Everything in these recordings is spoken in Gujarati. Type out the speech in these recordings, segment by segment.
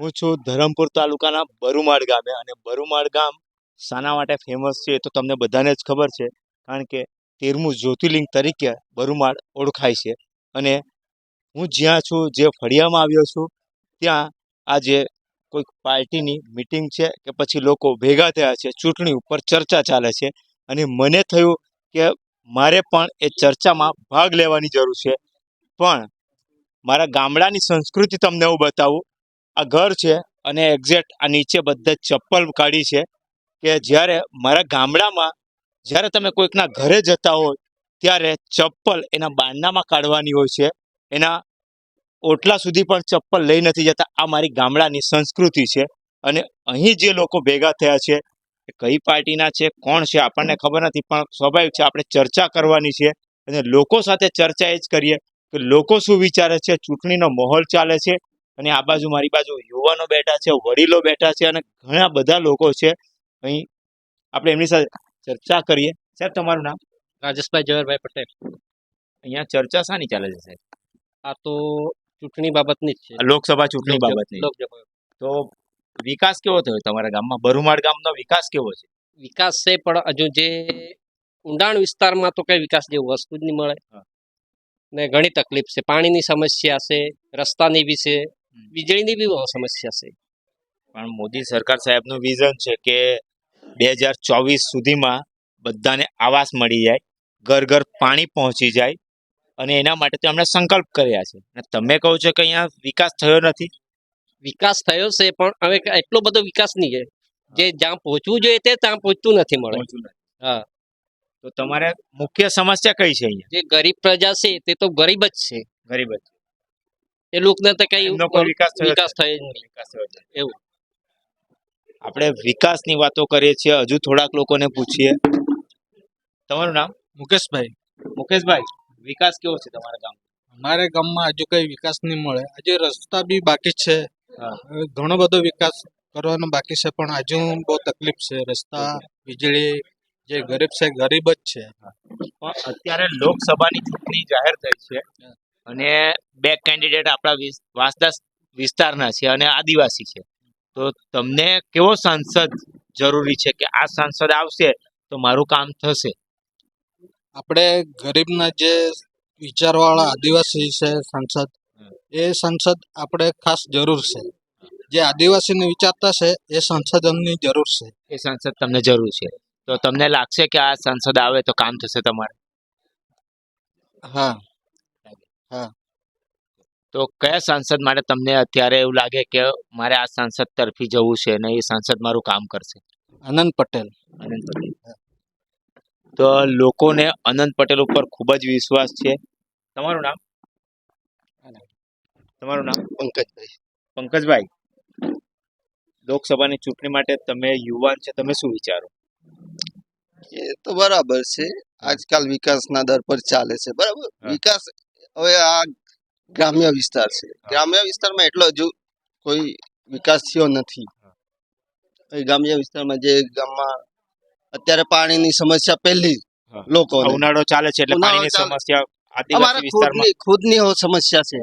હું છું ધરમપુર તાલુકાના બરુમાળ ગામે અને બરુમાળ ગામ શાના માટે ફેમસ છે એ તો તમને બધાને જ ખબર છે કારણ કે તેરમું જ્યોતિર્લિંગ તરીકે બરુમાળ ઓળખાય છે અને હું જ્યાં છું, જે ફળિયામાં આવ્યો છું, ત્યાં આજે કોઈક પાર્ટીની મિટિંગ છે કે પછી લોકો ભેગા થયા છે, ચૂંટણી ઉપર ચર્ચા ચાલે છે અને મને થયું કે મારે પણ એ ચર્ચામાં ભાગ લેવાની જરૂર છે. પણ મારા ગામડાની સંસ્કૃતિ તમને હું બતાવું. આ ઘર છે અને એક્ઝેક્ટ આ નીચે બધા ચપ્પલ કાઢી છે કે જ્યારે મારા ગામડામાં જ્યારે તમે કોઈકના ઘરે જતા હોય ત્યારે ચપ્પલ એના બારણામાં કાઢવાની હોય છે. એના ઓટલા સુધી પણ ચપ્પલ લઈ નથી જતા. આ મારી ગામડાની સંસ્કૃતિ છે અને અહીં જે લોકો ભેગા થયા છે કઈ પાર્ટીના છે કોણ છે આપણને ખબર નથી પણ સ્વાભાવિક છે આપણે ચર્ચા કરવાની છે અને લોકો સાથે ચર્ચા એ જ કરીએ કે લોકો શું વિચારે છે ચૂંટણીનો માહોલ ચાલે છે અને આ બાજુ મારી બાજુ યુવાનો બેઠા છે વડીલો બેઠા છે અને ઘણા બધા લોકો છે. અહીં આપણે એમની સાથે ચર્ચા કરીએ. સાહેબ તમારું નામ? રાજેશભાઈ જવાહરભાઈ પટેલ. અહીંયા ચર્ચા શાની ચાલે છે સાહેબ? આ તો ચૂંટણી બાબતની જ છે. લોકસભા ચૂંટણી બાબતની. તો વિકાસ કેવો થયો? તમારા ગામમાં બરુમાળ ગામનો વિકાસ કેવો છે? વિકાસ છે પણ હજુ જે ઊંડાણ વિસ્તારમાં તો કઈ વિકાસ જેવું વસ્તુ જ નહીં મળે. ને ઘણી તકલીફ છે. પાણીની સમસ્યા છે રસ્તાની બી છે વીજળીની બી બહુ સમસ્યા છે. પણ મોદી સરકાર સાહેબનું વિઝન છે કે બે હજાર ચોવીસ સુધીમાં બધાને આવાસ મળી જાય ઘર ઘર પાણી પહોંચી જાય અને એના માટે તો એમણે સંકલ્પ કર્યા છે. અને તમે કહો છો કે અહીંયા વિકાસ થયો નથી? વિકાસ થયો છે પણ હવે એટલો બધો વિકાસ નહીં છે. જે જ્યાં પહોંચવું જોઈએ તે ત્યાં પહોંચતું નથી મળે. હા. તો તમારે મુખ્ય સમસ્યા કઈ છે જે ગરીબ પ્રજા છે તે તો ગરીબ જ છે. ગરીબ જ. એ લોકોને તો કઈ વિકાસ થયો વિકાસ થયો. એવું. આપણે વિકાસની વાતો કરીએ છીએ હજુ થોડાક લોકોને પૂછીએ. તમારું નામ? મુકેશભાઈ. મુકેશભાઈ વિકાસ કેવો છે તમારા ગામ અમારે ગામમાં હજુ કઈ વિકાસ નહીં મળે. હજુ રસ્તા બી બાકી છે. ઘણો બધો વિકાસ કરવાનો બાકી છે પણ હજુ બહુ તકલીફ છે. રસ્તા વીજળી જે ગરીબ છે ગરીબ જ છે. પણ અત્યારે લોકસભાની ચૂંટણી જાહેર થઈ છે અને બે કેન્ડિડેટ આપણા વાસદા વાંસદા વિસ્તારના છે અને આદિવાસી છે. તો તમને કેવો સાંસદ જરૂરી છે કે આ સાંસદ આવશે તો મારું કામ થશે? આપણે ગરીબના જે વિચારવાળા આદિવાસી છે સાંસદ એ સંસદ આપણે ખાસ જરૂર છે. જે આદિવાસીને વિચારતા છે એ સંશોધનની જરૂર છે. એ સંસદ તમને જરૂર છે. તો તમને લાગશે કે આ સાંસદ આવે તો કામ થશે તમારે? હા. તો કયા સાંસદ માટે તમને અત્યારે એવું લાગે કે મારે આ સાંસદ તરફી જવું છે અને એ સાંસદ મારું કામ કરશે? અનંત પટેલ. અનંત પટેલ. તો લોકોને અનંત પટેલ ઉપર ખૂબ જ વિશ્વાસ છે. તમારું નામ? તમારું નામ? પંકજભાઈ. પંકજભાઈ. લોકસભાની ચૂંટણી માટે તમે યુવાન છે તમે શું વિચારો? એ તો બરાબર છે. આજકાલ વિકાસના દર પર ચાલે છે. બરાબર? વિકાસ હવે આ ગ્રામ્ય વિસ્તાર છે. ગ્રામ્ય વિસ્તારમાં એટલો હજુ કોઈ વિકાસ થયો નથી. ગ્રામ્ય વિસ્તારમાં જે ગામમાં અત્યારે પાણીની સમસ્યા પહેલી લોકો ઉનાળો ચાલે છે એટલે પાણીની સમસ્યા આદિવાસી વિસ્તારમાં. ખુદની સમસ્યા છે.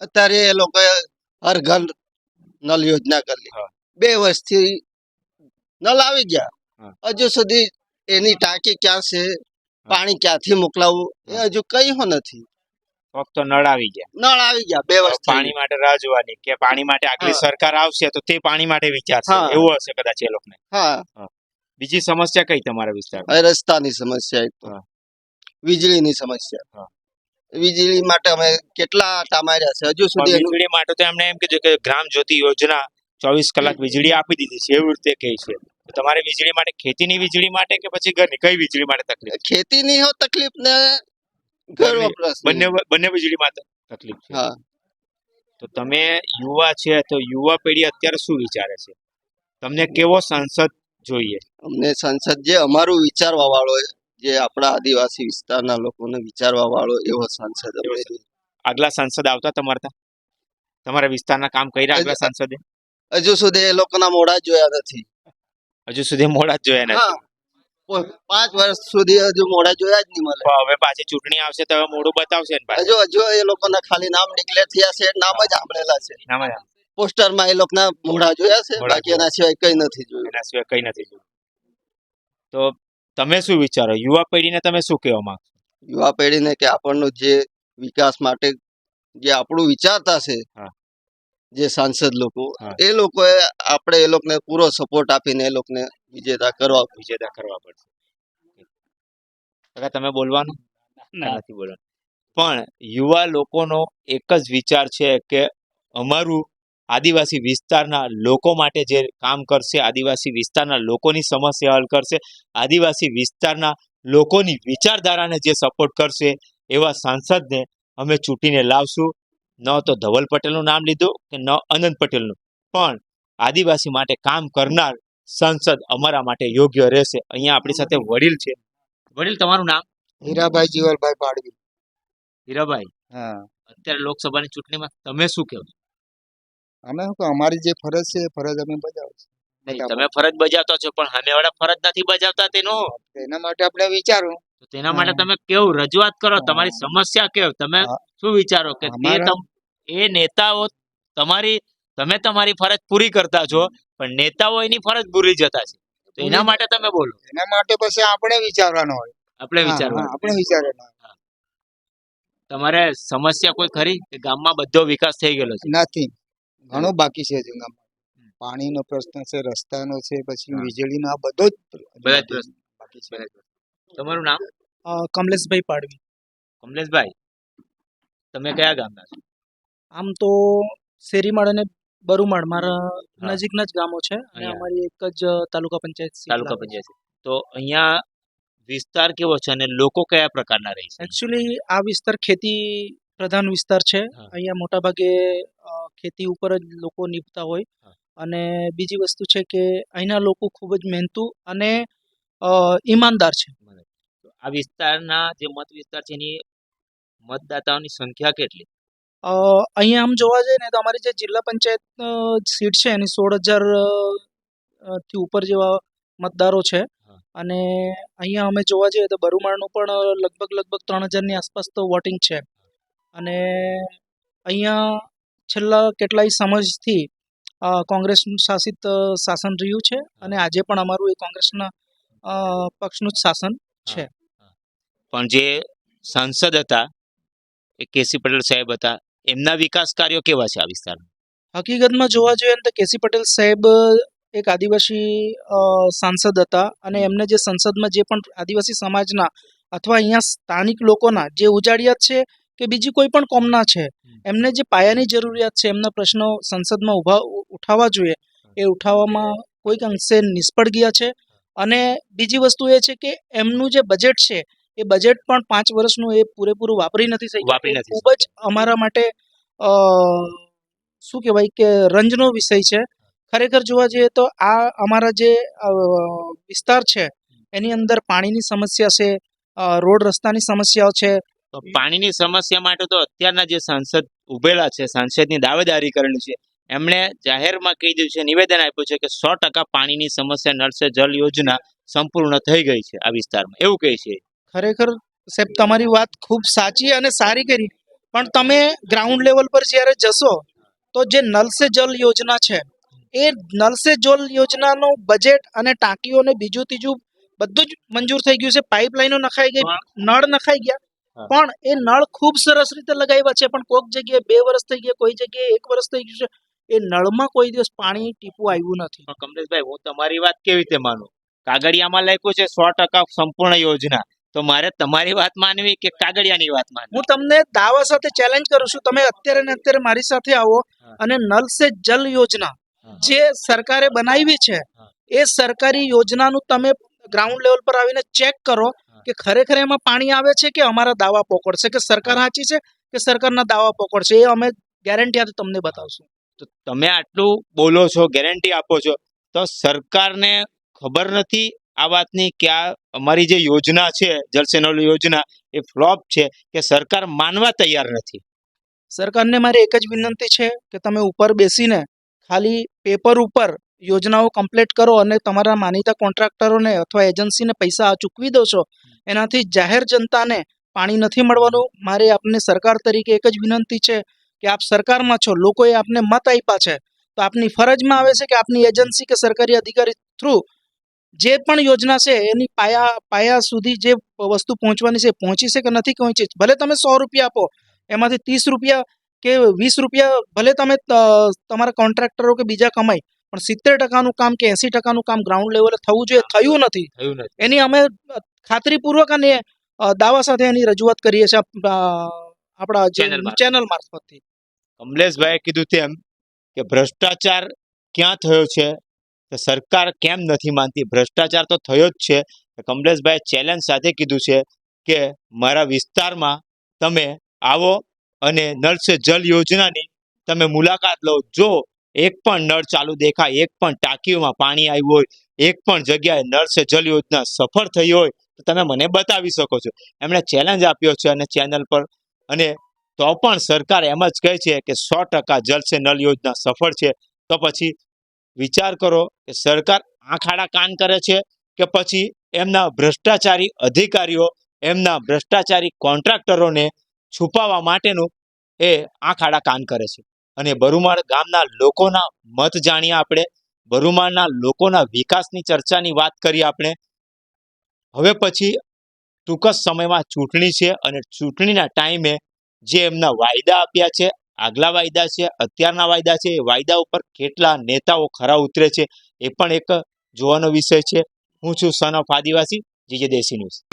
અત્યારે એ લોકોએ હર ઘર નલ યોજના કરી. બે વર્ષથી નલ આવી ગયા. હજુ સુધી એની ટાંકી ક્યાં છે? પાણી ક્યાંથી મોકલાવવું? એ હજુ કઈ હો નથી. ફક્ત નળ આવી ગયા. નળ આવી ગયા બે વર્ષ પાણી માટે રાહ જોવાની કે પાણી માટે આગલી સરકાર આવશે તો તે પાણી માટે વિચારશે એવું હશે કદાચ એ લોકોને. હા. બીજી સમસ્યા કઈ તમારા વિસ્તારમાં? રસ્તાની સમસ્યા એક તો. વીજળીની સમસ્યા. વીજળી માટે અમે કેટલા આટા માર્યા છે? હજુ સુધી વીજળી માટે તો એમણે એમ કીધું કે ગ્રામ જ્યોતિ યોજના ચોવીસ કલાક વીજળી આપી દીધી છે એવી રીતે કહે છે. તમારે વીજળી માટે ખેતીની વીજળી માટે કે પછી ઘરની કઈ વીજળી માટે તકલીફ ખેતીની હો તકલીફ ને ઘર વપરાશ બંને બંને વીજળી માટે તકલીફ છે. હા. તો તમે યુવા છે તો યુવા પેઢી અત્યારે શું વિચારે છે? તમને કેવો સાંસદ જોઈએ? અમને સંસદ જે અમારું વિચારવા વાળો જે આપણા આદિવાસી વિસ્તારના લોકોને વિચારવા વાળો એવો સાંસદ. આગલા સાંસદ આવતા તમારા તમારા વિસ્તારના કામ કર્યા આગલા સાંસદે? હજુ સુધી એ લોકોના મોડા જોયા નથી. હજુ સુધી મોડા જોયા નથી? પાંચ વર્ષ સુધી હજુ મોડા જોયા જ નહીં મળે. હવે પાછી ચૂંટણી આવશે તો હવે મોઢું બતાવશે હજુ હજુ એ લોકોના ખાલી નામ ડિક્લેર થયા છે નામ જ સાંભળેલા છે. પોસ્ટરમાં એ લોકોના મોડા જોયા છે બાકી એના સિવાય કઈ નથી જોયું. એના સિવાય કઈ નથી જોયું. તો તમે શું વિચારો? યુવા પેઢીને તમે શું કહેવા માંગો યુવા પેઢીને કે આપણનો જે વિકાસ માટે જે આપણું વિચારતા છે જે સાંસદ લોકો એ લોકોએ આપણે એ લોકોને પૂરો સપોર્ટ આપીને એ લોકોને વિજેતા કરવા વિજેતા કરવા પડશે. કાકા તમે બોલવાનું? નથી બોલવાનું. પણ યુવા લોકોનો એક જ વિચાર છે કે અમારું આદિવાસી વિસ્તારના લોકો માટે જે કામ કરશે આદિવાસી વિસ્તારના લોકોની સમસ્યા હલ કરશે આદિવાસી વિસ્તારના લોકોની વિચારધારાને જે સપોર્ટ કરશે એવા સાંસદને અમે ચૂંટીને લાવશું. ન તો ધવલ પટેલનું નામ લીધું કે ન અનંત પટેલનું. પણ આદિવાસી માટે કામ કરનાર સંસદ અમારા માટે યોગ્ય રહેશે. અહીંયા આપણી સાથે વડીલ છે. વડીલ તમારું નામ? હીરાભાઈ જીવલભાઈ પાડવી. હીરાભાઈ હા. અત્યારે લોકસભાની ચૂંટણીમાં તમે શું કહો છો? અમે શું અમારી જે ફરજ છે એ ફરજ અમે બજાવશું નહીં, તમે ફરજ બજાવતો છો પણ સામેવાળા ફરજ નથી બજાવતા તેનો? એના માટે આપણે વિચારું. તેના માટે તમે કેવું રજૂઆત કરો? તમારી સમસ્યા કેવું? તમે શું વિચારો કે તે એ નેતાઓ તમારી તમે તમારી ફરજ પૂરી કરતા છો પણ નેતાઓ એની ફરજ ભૂલી જતા છે. તો એના માટે તમે બોલો. એના માટે પછી આપણે વિચારવાનું હોય. આપણે વિચારવાનું વિચારવા આપણે વિચારવાનું તમારે સમસ્યા કોઈ ખરી? કે ગામમાં બધો વિકાસ થઈ ગયેલો છે? નથી. ઘણું બાકી છે હજુ પાણીનો પ્રશ્ન છે રસ્તાનો છે પછી વીજળીનો આ બધો જ બધા જ બાકી- બાકી છે. તમારું નામ? કમલેશભાઈ પાડવી. કમલેશભાઈ તમે કયા ગામના છો? આમ તો શેરીમાળ અને બરુમાળ મારા નજીકના જ ગામો છે અને અમારી એક જ તાલુકા પંચાયત તાલુકા પંચાયત તો અહીંયા વિસ્તાર કેવો છે અને લોકો કયા પ્રકારના રહે છે? એકચ્યુઅલી આ વિસ્તાર ખેતી પ્રધાન વિસ્તાર છે. અહીંયા મોટાભાગે અ, ખેતી ઉપર જ લોકો નીપતા હોય. અને બીજી વસ્તુ છે કે અહીંના લોકો ખૂબ જ મહેનતુ અને ઈમાનદાર છે. આ વિસ્તારના જે મત વિસ્તાર છે એની મતદાતાઓની સંખ્યા કેટલી? અહીંયા આમ જોવા જઈએ ને તો અમારી જે જિલ્લા પંચાયત સીટ છે એની સોળ હજારથી ઉપર જેવા મતદારો છે. અને અહીંયા અમે જોવા જઈએ તો બરુમાળનું પણ લગભગ લગભગ ત્રણ હજારની આસપાસ તો વોટિંગ છે. અને અહીંયા છેલ્લા કેટલાય સમયથી અ, કોંગ્રેસ શાસિત શાસન રહ્યું છે અને આજે પણ અમારું એ કોંગ્રેસના પક્ષનું જ શાસન છે. પણ જે સાંસદ હતા એ કેસી પટેલ સાહેબ હતા એમના વિકાસ કાર્યો કેવા છે આ વિસ્તારમાં? હકીકતમાં જોવા જોઈએ તો કેસી પટેલ સાહેબ એક આદિવાસી સાંસદ હતા અને એમને જે સંસદમાં જે પણ આદિવાસી સમાજના અથવા અહીંયા સ્થાનિક લોકોના જે ઉજાડિયાત છે કે બીજી કોઈ પણ કોમના છે. એમને જે પાયાની જરૂરિયાત છે એમના પ્રશ્નો સંસદમાં ઊભા ઉઠાવવા જોઈએ. એ ઉઠાવવામાં કોઈક અંશે નિષ્ફળ ગયા છે. અને બીજી વસ્તુ એ છે કે એમનું જે બજેટ છે એ બજેટ પણ પાંચ વર્ષનું એ પૂરેપૂરું વાપરી નથી વાપરી ખૂબ જ અમારા માટે શું કહેવાય કે રંજનો વિષય છે. ખરેખર જોવા જઈએ તો આ અમારા જે વિસ્તાર છે એની અંદર પાણીની સમસ્યા છે રોડ રસ્તાની સમસ્યાઓ છે તો પાણીની સમસ્યા માટે તો અત્યારના જે સાંસદ ઉભેલા છે સાંસદની દાવેદારી કરેલી છે એમણે જાહેરમાં કહી દીધું છે નિવેદન આપ્યું છે કે સો ટકા પાણીની સમસ્યા નળ સે જલ યોજના સંપૂર્ણ થઈ ગઈ છે આ વિસ્તારમાં. એવું કહે છે ખરેખર સાહેબ તમારી વાત ખૂબ સાચી અને સારી કરી. પણ તમે ગ્રાઉન્ડ લેવલ પર જ્યારે જશો તો જે નલ સે જલ યોજના છે એ નલ સે જલ યોજનાનું બજેટ અને ટાંકીઓને બીજું ત્રીજું બધું જ મંજૂર થઈ ગયું છે. પાઇપલાઇનો નખાઈ ગઈ નળ નખાઈ ગયા. પણ એ નળ ખૂબ સરસ રીતે લગાવ્યા છે. પણ કોઈક જગ્યાએ બે વર્ષ થઈ ગયા કોઈ જગ્યાએ એક વર્ષ થઈ ગયું છે. એ નળમાં કોઈ દિવસ પાણી ટીપું આવ્યું નથી. કમલેશભાઈ હું તમારી વાત કેવી રીતે માનું? કાગળિયામાં લખ્યું છે સો ટકા સંપૂર્ણ યોજના. તો મારે તમારી વાત માનવી કે કાગળિયાની વાત માનવી? હું તમને દાવા સાથે ચેલેન્જ કરું છું. તમે અત્યારે ને અત્યારે મારી સાથે આવો અને નલ સે જલ યોજના જે સરકારે બનાવી છે એ સરકારી યોજનાનું તમે ગ્રાઉન્ડ લેવલ પર આવીને ચેક કરો. કે ખરેખર એમાં પાણી આવે છે કે અમારા દાવા પોકળશે કે સરકાર સાચી છે કે સરકારના દાવા પોકળશે એ અમે ગેરંટી આપી તમને બતાવશું. તો તમે આટલું બોલો છો ગેરંટી આપો છો તો સરકારને ખબર નથી આ વાતની કે આ અમારી જે યોજના છે જલસેનલ યોજના એ ફ્લોપ છે કે સરકાર માનવા તૈયાર નથી? સરકારને મારી એક જ વિનંતી છે કે તમે ઉપર બેસીને ખાલી પેપર ઉપર યોજનાઓ કમ્પ્લીટ કરો અને તમારા માનીતા કોન્ટ્રાક્ટરોને અથવા એજન્સીને પૈસા ચૂકવી દો છો, એનાથી જાહેર જનતાને પાણી નથી મળવાનું. મારે આપને સરકાર તરીકે એક જ વિનંતી છે કે આપ સરકારમાં છો, લોકોએ આપને મત આપ્યા છે, તો આપની ફરજમાં આવે છે કે આપની એજન્સી કે સરકારી અધિકારી થ્રુ જે પણ યોજના છે, એની પાયા પાયા સુધી જે વસ્તુ પહોંચવાની છે પહોંચી છે કે નથી પહોંચી? ભલે તમે સો રૂપિયા આપો, એમાંથી ત્રીસ રૂપિયા કે વીસ રૂપિયા, ભલે તમે તમારા કોન્ટ્રાક્ટરો કે બીજા કમાય પણ સિત્તેર ટકાનું કામ કે એંસી ટકાનું કામ ગ્રાઉન્ડ લેવલે થવું જોઈએ થયું નથી. એની અમે ખાતરીપૂર્વક અને દાવા સાથે એની રજૂઆત કરીએ છીએ આપણા. ચેનલ મારફતથી. કમલેશભાઈએ કીધું તેમ કે ભ્રષ્ટાચાર ક્યાં થયો છે? તો સરકાર કેમ નથી માનતી? ભ્રષ્ટાચાર તો થયો જ છે. કમલેશભાઈએ ચેલેન્જ સાથે કીધું છે કે મારા વિસ્તારમાં તમે આવો અને નળ સે જલ યોજનાની તમે મુલાકાત લો. જો એક પણ નળ ચાલુ દેખાય, એક પણ ટાંકીઓમાં પાણી આવ્યું હોય, એક પણ જગ્યાએ નળ સે જલ યોજના સફળ થઈ હોય, તો તમે મને બતાવી શકો છો. એમણે ચેલેન્જ આપ્યો છે અને ચેનલ પર. અને તો પણ સરકાર એમ જ કહે છે કે સો ટકા છે નલ યોજના સફળ છે. તો પછી વિચાર કરો કે સરકાર આંખ આડા કાન કરે છે કે પછી એમના ભ્રષ્ટાચારી અધિકારીઓ, એમના ભ્રષ્ટાચારી કોન્ટ્રાક્ટરોને છુપાવવા માટેનું એ આંખ આડા કાન કરે છે. અને બરુમાળ ગામના લોકોના મત જાણીએ આપણે. બરુમાળના લોકોના વિકાસની ચર્ચાની વાત કરીએ આપણે. હવે પછી ટૂંક જ સમયમાં ચૂંટણી છે અને ચૂંટણીના ટાઈમે જે એમના વાયદા આપ્યા છે, આગલા વાયદા છે, અત્યારના વાયદા છે, એ વાયદા ઉપર કેટલા નેતાઓ ખરા ઉતરે છે એ પણ એક જોવાનો વિષય છે. હું છું son of Adivasi, GJ desi news